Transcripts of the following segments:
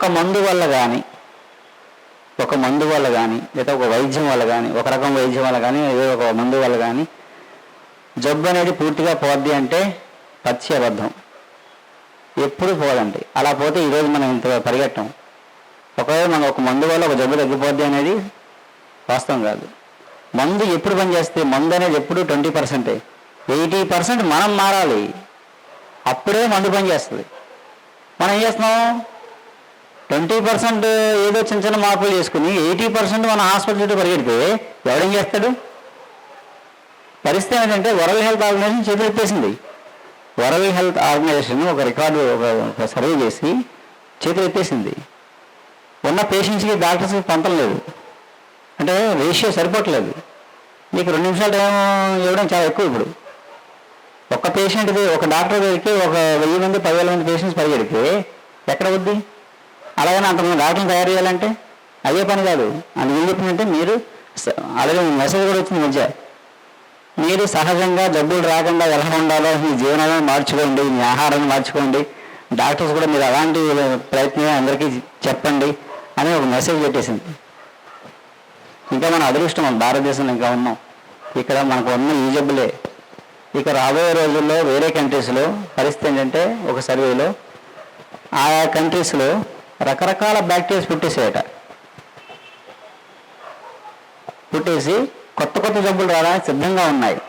ఒక మందు వల్ల కానీ ఒక మందు వల్ల కానీ లేదా ఒక వైద్యం వల్ల కానీ ఒక రకం వైద్యం వల్ల కానీ ఏదో ఒక మందు వల్ల కానీ జబ్బు అనేది పూర్తిగా పోద్ది అంటే పచ్చి అబద్ధం. ఎప్పుడు పోదండి. అలా పోతే ఈరోజు మనం ఇంత పరిగెట్టం. ఒకవేళ మనం ఒక మందు వల్ల ఒక జబ్బు తగ్గిపోద్ది అనేది వాస్తవం కాదు. మందు ఎప్పుడు పనిచేస్తే మందు అనేది ఎప్పుడు ట్వంటీ పర్సెంటే. ఎయిటీ పర్సెంట్ మనం మారాలి. అప్పుడే మందు పనిచేస్తుంది. మనం ఏం చేస్తున్నాం? ట్వంటీ పర్సెంట్ ఏదో చిన్న చిన్న మార్పులు చేసుకుని ఎయిటీ పర్సెంట్ మన హాస్పిటల్ చుట్టూ పరిగెడితే ఎవడేం చేస్తాడు? పరిస్థితి ఏంటంటే వరల్డ్ హెల్త్ ఆర్గనైజేషన్ చేతులెత్తేసింది వరల్డ్ హెల్త్ ఆర్గనైజేషన్ ఒక రికార్డు ఒక ఒక సర్వే చేసి చేతులెత్తేసింది ఉన్న పేషెంట్స్కి డాక్టర్స్కి పంపం లేదు. అంటే రేషియో సరిపోవట్లేదు. మీకు రెండు నిమిషాలు టైం ఇవ్వడం చాలా ఎక్కువ ఇప్పుడు. ఒక పేషెంట్ది ఒక డాక్టర్ దగ్గరికి ఒక వెయ్యి మంది పదివేల మంది పేషెంట్స్ పరిగెడితే ఎక్కడ వద్ది అలాగని అంతమంది డాక్టర్ని తయారు చేయాలంటే అదే పని కాదు. అందుకు ఏం చెప్పిందంటే మీరు అలాగే మెసేజ్ కూడా వచ్చింది మధ్య. మీరు సహజంగా జబ్బులు రాకుండా ఎలా ఉండాలో మీ జీవనాలను మార్చుకోండి మీ ఆహారాన్ని మార్చుకోండి. డాక్టర్స్ కూడా మీరు అలాంటి ప్రయత్నం అందరికీ చెప్పండి అని ఒక మెసేజ్ పెట్టేసింది. ఇంకా మన అదృష్టం మన భారతదేశంలో ఇంకా ఉన్నాం. ఇక్కడ మనకు ఉన్న ఈ జబ్బులే. ఇక రాబోయే రోజుల్లో వేరే కంట్రీస్లో పరిస్థితి ఏంటంటే ఒక సర్వేలో ఆయా కంట్రీస్లో రకరకాల బ్యాక్టీరియాస్ పుట్టేసేయట. పుట్టేసి కొత్త కొత్త జబ్బులు రావడానికి సిద్ధంగా ఉన్నాయి.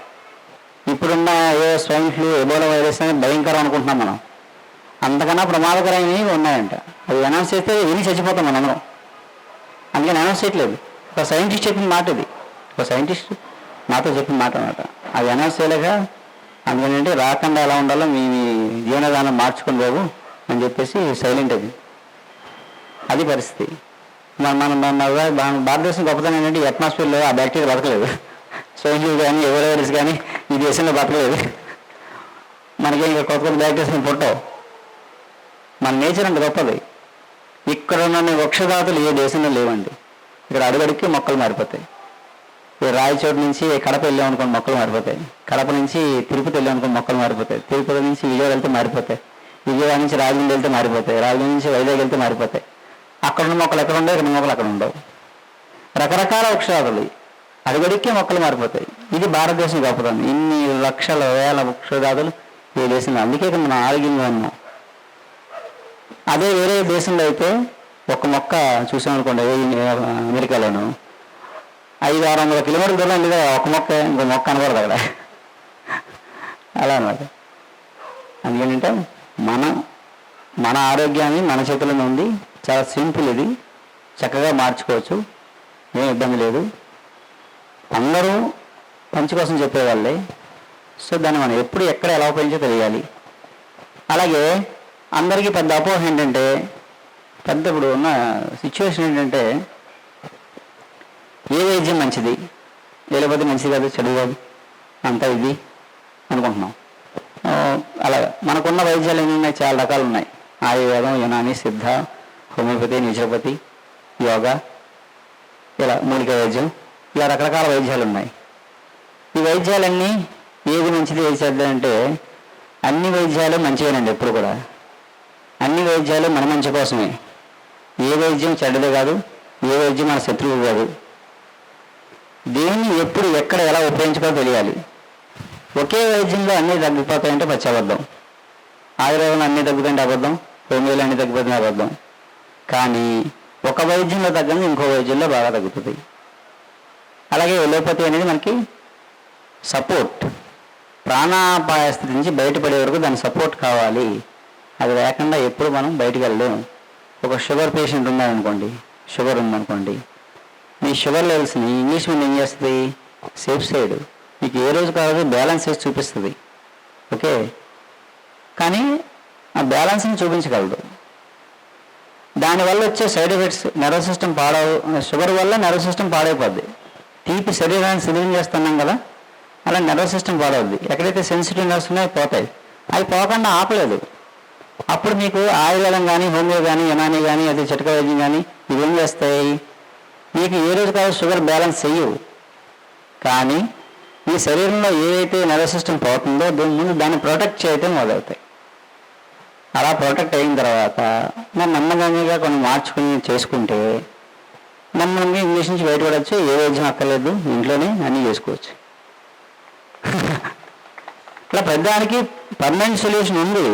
ఇప్పుడున్న ఏ స్వైన్ ఫ్లూ ఎబోలా వైరస్ అనేది భయంకరం అనుకుంటున్నాం మనం. అంతకన్నా ప్రమాదకరమైనవి ఉన్నాయంట. అవి అనౌన్స్ చేస్తే విని చచ్చిపోతాం మనందరం అందుకని అనౌన్స్ చేయట్లేదు. ఒక సైంటిస్ట్ చెప్పిన మాట ఇది. ఒక సైంటిస్ట్ నాతో చెప్పిన మాట అనమాట అది అనౌన్స్ చేయలేక అందుకని రాకుండా ఎలా ఉండాలో మీ మీ జీవనదానం మార్చుకుని బాబు అని చెప్పేసి సైలెంట్ అది. అది పరిస్థితి. మన మన మన భారతదేశం గొప్పతనం ఏంటంటే అట్మాస్ఫియర్లో ఆ బ్యాక్టీరియా బతకలేదు. స్వైన్ కానీ ఎవరెవరిస్ కానీ ఈ దేశంలో బతకలేదు. మనకి ఇంకా కొత్త కొత్త బ్యాక్టీరియాస్ పుట్టవు. మన నేచర్ అంత గొప్పది. ఇక్కడ ఉన్న వృక్షదాతలు ఏ దేశంలో లేవండి. ఇక్కడ అడుగడికి మొక్కలు మారిపోతాయి. ఈ రాయచోటు నుంచి కడప వెళ్ళాం అనుకోండి మొక్కలు మారిపోతాయి. కడప నుంచి తిరుపతి వెళ్ళాం అనుకోండి మొక్కలు మారిపోతాయి. తిరుపతి నుంచి విజయవాడ వెళ్తే మారిపోతాయి. విజయవాడ నుంచి రాజమండ్రి వెళ్తే మారిపోతాయి. రాజమండ్రి నుంచి వైజాగ్ వెళ్తే మారిపోతాయి. అక్కడున్న మొక్కలు ఎక్కడ ఉండవు ఇక్కడ మొక్కలు అక్కడ ఉండవు. రకరకాల వృక్షజాతులు అడుగడికే మొక్కలు మారిపోతాయి. ఇది భారతదేశం గొప్పతనం ఇన్ని లక్షల వేల వృక్షజాతులు ఈ దేశంలో. అందుకే ఇక్కడ మనం ఆరోగ్యంగా ఉన్నాం. అదే వేరే దేశంలో అయితే ఒక మొక్క చూసామనుకోండి అనుకోండి అమెరికాలోను. ఐదు ఆరు వందల కిలోమీటర్ల దూరం లేదా ఒక మొక్క ఇంకో మొక్క అనకూడదు అక్కడ. అలా అనమాట అందుకేంటంటే మన మన ఆరోగ్యాన్ని మన చేతుల్లోనే ఉంది. చాలా సింపుల్ ఇది. చక్కగా మార్చుకోవచ్చు. ఏం ఇబ్బంది లేదు. అందరూ పంచి కోసం చెప్పేవాళ్ళే. సో దాన్ని మనం ఎప్పుడు ఎక్కడ ఎలా ఉపయోగించో తెలియాలి. అలాగే అందరికీ పెద్ద అపోహ ఏంటంటే పెద్ద ఇప్పుడు ఉన్న సిచ్యువేషన్ ఏంటంటే ఏ వైద్యం మంచిది? లేకపోతే మంచిది కాదు చెడు కాదు? అంతా ఇది అనుకుంటున్నాం. అలా మనకున్న వైద్యాలు ఏమున్నాయి చాలా రకాలు ఉన్నాయి. ఆయుర్వేదం యునాని సిద్ధ హోమియోపతి నేచురోపతి యోగా ఇలా మూలిక వైద్యం ఇలా రకరకాల వైద్యాలు ఉన్నాయి ఈ వైద్యాలన్నీ ఏది మంచిది ఏది చేద్దామంటే అన్ని వైద్యాలు మంచివేనండి ఎప్పుడు కూడా. అన్ని వైద్యాలు మన మంచి కోసమే. ఏ వైద్యం చెడ్డది కాదు ఏ వైద్యం మన శత్రువు కాదు. దేన్ని ఎప్పుడు ఎక్కడ ఎలా ఉపయోగించుకో తెలియాలి. ఒకే వైద్యంలో అన్నీ తగ్గిపోతాయంటే పచ్చి అబద్ధం. ఆయుర్వేదంలో అన్నీ తగ్గుతుంటే అబద్ధం హోమియోలో అన్నీ తగ్గిపోతాయి అబద్ధం. కానీ ఒక వైద్యంలో తగ్గని ఇంకో వైద్యంలో బాగా తగ్గుతుంది. అలాగే ఎలోపతి అనేది మనకి సపోర్ట్. ప్రాణాపాయ స్థితి నుంచి బయటపడే వరకు దాని సపోర్ట్ కావాలి. అది లేకుండా ఎప్పుడు మనం బయటికి వెళ్ళలేము. ఒక షుగర్ పేషెంట్ ఉన్నారనుకోండి షుగర్ ఉందనుకోండి మీ షుగర్ లెవెల్స్ని ఇంగ్లీష్ మీద ఏం చేస్తుంది? Safe side. మీకు ఏ రోజు కాదు బ్యాలెన్స్ వేసి చూపిస్తుంది. ఓకే? కానీ ఆ బ్యాలెన్స్ని చూపించగలదు. దానివల్ల వచ్చే సైడ్ ఎఫెక్ట్స్ నర్వస్ సిస్టమ్ పాడవు షుగర్ వల్ల నర్వస్ సిస్టమ్ పాడైపోద్ది. తీపి శరీరాన్ని శిథిలం చేస్తున్నాం కదా అలా నర్వస్ సిస్టమ్ పాడవుద్ది. ఎక్కడైతే సెన్సిటివ్ నర్వ్స్ ఉన్నాయో పోతాయి. అవి పోకుండా ఆపలేదు. అప్పుడు మీకు ఆయుర్వేదం కానీ హోమియో కానీ యనాని కానీ అది చిటక వైద్యం కానీ ఇవేం చేస్తాయి? మీకు ఏ రోజు కాదు షుగర్ బ్యాలెన్స్ చెయ్యవు. కానీ మీ శరీరంలో ఏదైతే నర్వస్ సిస్టమ్ పోతుందో దీని ముందు దాన్ని ప్రొటెక్ట్ చేయటం మొదలవుతాయి. అలా ప్రొటెక్ట్ అయిన తర్వాత మనం నమ్మకంగా కొన్ని మార్చుకుని చేసుకుంటే నెమ్మదిగా ఇంగ్లీష్ నుంచి బయటపడవచ్చు ఏ వైద్యం అక్కర్లేదు ఇంట్లోనే అన్నీ చేసుకోవచ్చు. ఇట్లా పెద్దానికి పర్మనెంట్ సొల్యూషన్ ఉంది.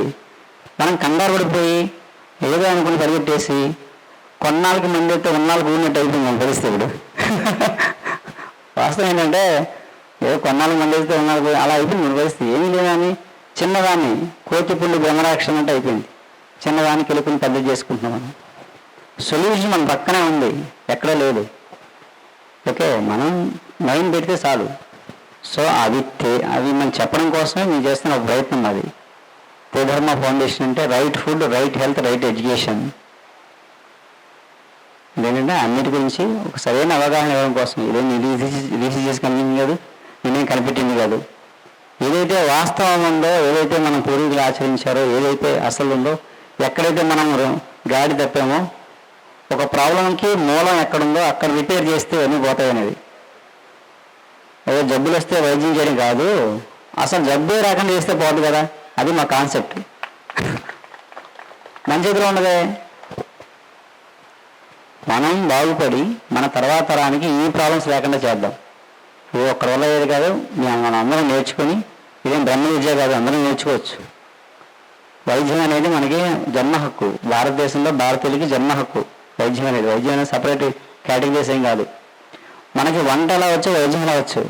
మనం కంగారు పడిపోయి ఏదో అనుకుని పరిగెట్టేసి కొన్నాళ్ళకి మంది అయితే ఉన్నాళ్ళకి ఊరినట్టు అయిపోయింది మన పరిస్థితి ఇప్పుడు. వాస్తవం ఏంటంటే ఏదో కొన్నాళ్ళకి మంది అయితే ఉన్నాళ్ళకి అలా అయిపోయింది మన పరిస్థితి. ఏమీ లేదని చిన్నదాన్ని కోతి పుల్లు బ్రహ్మరాక్షం అంటే అయిపోయింది. చిన్నదానికి వెళ్ళుకుని పెద్ద చేసుకుంటున్నాం మనం. సొల్యూషన్ మన పక్కనే ఉంది ఎక్కడ లేదు. ఓకే మనం మైండ్ పెడితే చాలు. సో అవి అవి మనం చెప్పడం కోసమే మేము చేస్తున్న ఒక ప్రయత్నం అది. త్రిధర్మ ఫౌండేషన్ అంటే right food right health right education ఏంటంటే అన్నిటి గురించి ఒక సరైన అవగాహన ఇవ్వడం కోసం. ఇదేం రీసెర్చ్ చేసి కనిపించింది కాదు నేనేం కనిపెట్టింది కాదు. ఏదైతే వాస్తవం ఉందో ఏదైతే మన పూర్వీకులు ఆచరించారో ఏదైతే అసలు ఉందో ఎక్కడైతే మనం గాడి తప్పామో ఒక ప్రాబ్లంకి మూలం ఎక్కడుందో అక్కడ రిపేర్ చేస్తే అన్నీ పోతాయి అనేది. ఏదో జబ్బులు వస్తే వైద్యం చేయడం కాదు అసలు జబ్బే రాకుండా చేస్తే పోదు కదా అది మా కాన్సెప్ట్. మన చేతిలో ఉండదే మనం బాగుపడి మన తర్వాత తరానికి ఈ ప్రాబ్లమ్స్ లేకుండా చేద్దాం. ఏ ఒక్కడి వల్ల ఏది కాదు మనం అందరం నేర్చుకుని ఇదేం బ్రహ్మ విద్య కాదు అందరం నేర్చుకోవచ్చు. వైద్యం అనేది మనకి జన్మ హక్కు. భారతదేశంలో భారతీయులకి జన్మ హక్కు వైద్యం అనేది. వైద్యం అనేది సపరేట్ కేటగిరీస్ ఏం కాదు. మనకి వంట ఎలా వచ్చు వైద్యం ఎలా వచ్చు.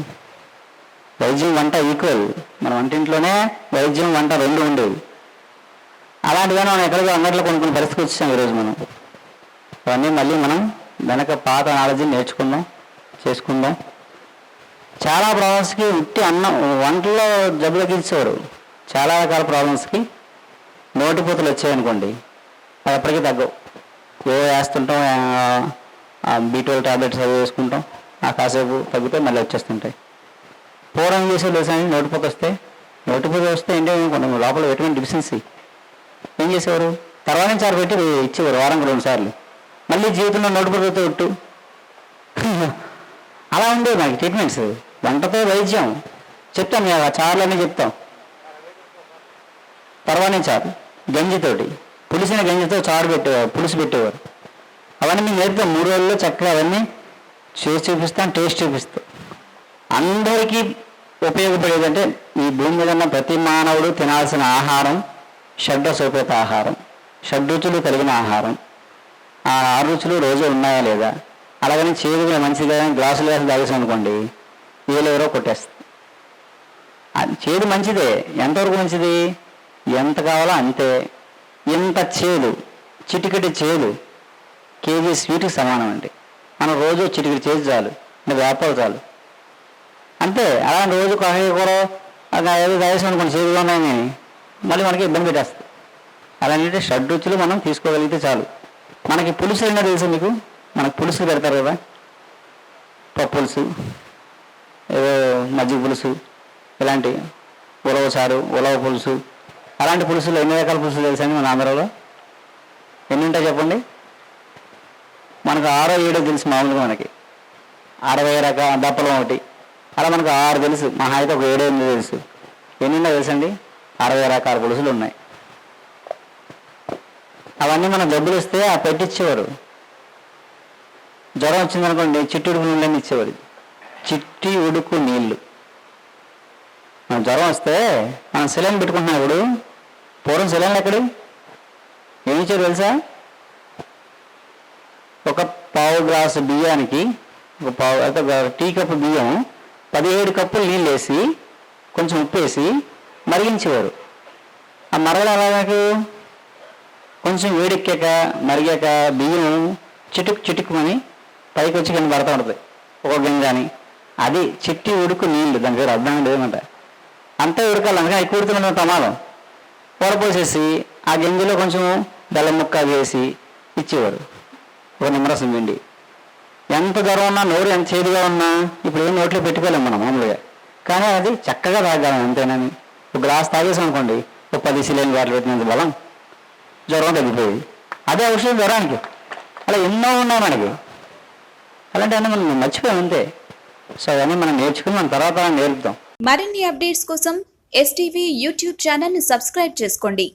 వైద్యం వంట ఈక్వల్ మన వంటింట్లోనే వైద్యం వంట రెండు ఉండేవి. అలాంటిగానే మనం ఎక్కడికో అంగట్లో కొనుక్కునే పరిస్థితికి వచ్చాం ఈరోజు మనం. అవన్నీ మళ్ళీ మనం వెనక పాత నాలెడ్జ్ నేర్చుకుందాం చేసుకుందాం. చాలా ప్రాబ్లమ్స్కి ఉట్టి అన్నం వంటలో జబ్బులు తగ్గించేవారు చాలా రకాల ప్రాబ్లమ్స్కి నోటిపూతలు వచ్చాయనుకోండి అది ఎప్పటికీ తగ్గవు. ఏ వేస్తుంటాం బీటోల్ టాబ్లెట్స్ అవి వేసుకుంటాం ఆ కాసేపు తగ్గితే మళ్ళీ వచ్చేస్తుంటాయి. పూర్వం చేసే తెలుసా నోటిపూత వస్తే నోటిపూత వస్తే ఏంటి కొంచెం లోపల విటమిన్ డిఫిషియన్సీ ఏం చేసేవారు? తర్వాత నుంచి పెట్టి ఇచ్చేవారు వారం రెండు సార్లు. మళ్ళీ జీవితంలో నోటిపూతతో ఉట్టు అలా ఉండేవి మనకి ట్రీట్మెంట్స్ వంటతో వైద్యం. చెప్తాం మేము ఆ చారులన్నీ చెప్తాం. పర్వాలే చారు. గంజితోటి. పులిసిన గంజితో చారు పెట్టేవారు పులుసు పెట్టేవారు. అవన్నీ మేము నేర్పుతాం. మూడు రోజుల్లో చక్కగా అవన్నీ చేసి చూపిస్తాం టేస్ట్ చూపిస్తాం. అందరికీ ఉపయోగపడేదంటే ఈ భూమి మీద ఉన్న ప్రతి మానవుడు తినాల్సిన ఆహారం షడ్రసోపేత ఆహారం. షడ్రుచులు కలిగిన ఆహారం. ఆ ఆరు రుచులు రోజు ఉన్నాయా లేదా? అలాగని చేదుగా మంచిగా గ్లాసులు గ్లాసులు తాగేసాం అనుకోండి ఏలు కొట్టేస్తుంది. చేదు మంచిదే. ఎంతవరకు మంచిది? ఎంత కావాలో అంతే. ఇంత చేదు. చిటికెటి చేదు. కేజీ స్వీట్కి సమానం అండి. మనం రోజు చిటికటి చేదు చాలు. ఇంకా వేపాలు చాలు. అంతే. అలా రోజు కాఫీ కూర ఏదో తాగేసాం అనుకోండి చేదుగా ఉన్నాయని మళ్ళీ మనకి ఇబ్బంది పెట్టేస్తుంది. అలాంటి షడ్రుచులు మనం తీసుకోగలిగితే చాలు. మనకి పులుసు ఏంటో తెలుసు మీకు? మనకు పులుసు పెడతారు కదా? పప్పులుసు ఏదో మజ్జిగ పులుసు ఇలాంటి ఉలవ చారు ఉలవ పులుసు. అలాంటి పులుసులు ఎన్ని రకాల పులుసులు తెలుసండి మన ఆంధ్రాలో? ఎన్ని ఉంటాయి చెప్పండి? మనకు ఆరో ఏడో తెలుసు మామూలుగా మనకి. అరవై రకాల దప్పలం ఒకటి. అలా మనకు ఆరు తెలుసు. మహా అయితే ఒక ఏడు ఎనిమిది తెలుసు. ఎన్ని ఉన్నాయో తెలుసండి అరవై రకాల పులుసులు ఉన్నాయి. అవన్నీ మనం డబ్బులు ఇస్తే ఆ పెట్టిచ్చేవారు జ్వరం వచ్చిందనుకోండి చిట్టుడు ఉడుకు ఇచ్చేవారు. చిట్టి ఉడుకు నీళ్ళు మనం జ్వరం వస్తే మనం సెలైన్ పెట్టుకుంటున్నాం ఇప్పుడు. పూర్వం సెలైన్లు ఎక్కడి? ఏమి ఇచ్చారు తెలుసా? ఒక పావు గ్లాసు బియ్యానికి ఒక పావు అయితే టీ కప్పు బియ్యం పదిహేడు కప్పులు నీళ్ళు వేసి కొంచెం ఉప్పు వేసి మరిగించేవారు. ఆ మరగలు ఎలాగూ కొంచెం వేడెక్కాక మరిగాక బియ్యం చిటుకు చిటుకుమని పైకి వచ్చి కింద పడతా ఉంటుంది. ఒక గింజని. అది చెట్టి ఉడుకు నీళ్ళు దాని పేరు అర్థం లేదంట అంతే ఉడకాలి అందుకని ఎక్కువ ఉడుకుతున్న ప్రమాదం. పొరపోసేసి ఆ గింజలో కొంచెం బెల్లం ముక్క వేసి ఇచ్చేవారు. ఒక నిమ్మరసం పిండి. ఎంత జ్వరం ఉన్నా నోరు ఎంత చేదుగా ఉన్నా ఇప్పుడు ఏం నోట్లో పెట్టుకోలేము మనం మామూలుగా. కానీ అది చక్కగా తాగలం అంతేనని. ఒక గ్లాస్ తాగేసాం అనుకోండి ఒక పది సిలిండర్ వాటర్ పెట్టినంత బలం జ్వరం తగ్గిపోయేది. అదే ఔషధం జ్వరానికి. అలా ఎన్నో ఉన్నాయి మనకి. అలాంటివన్నీ మనం మర్చిపోయాం అంతే. సో అవన్నీ మనం నేర్చుకుని తర్వాత నేర్పుతాం. మరిన్ని అప్డేట్స్ కోసం ఎస్టీవీ యూట్యూబ్ ఛానల్ని సబ్స్క్రైబ్ చేసుకోండి.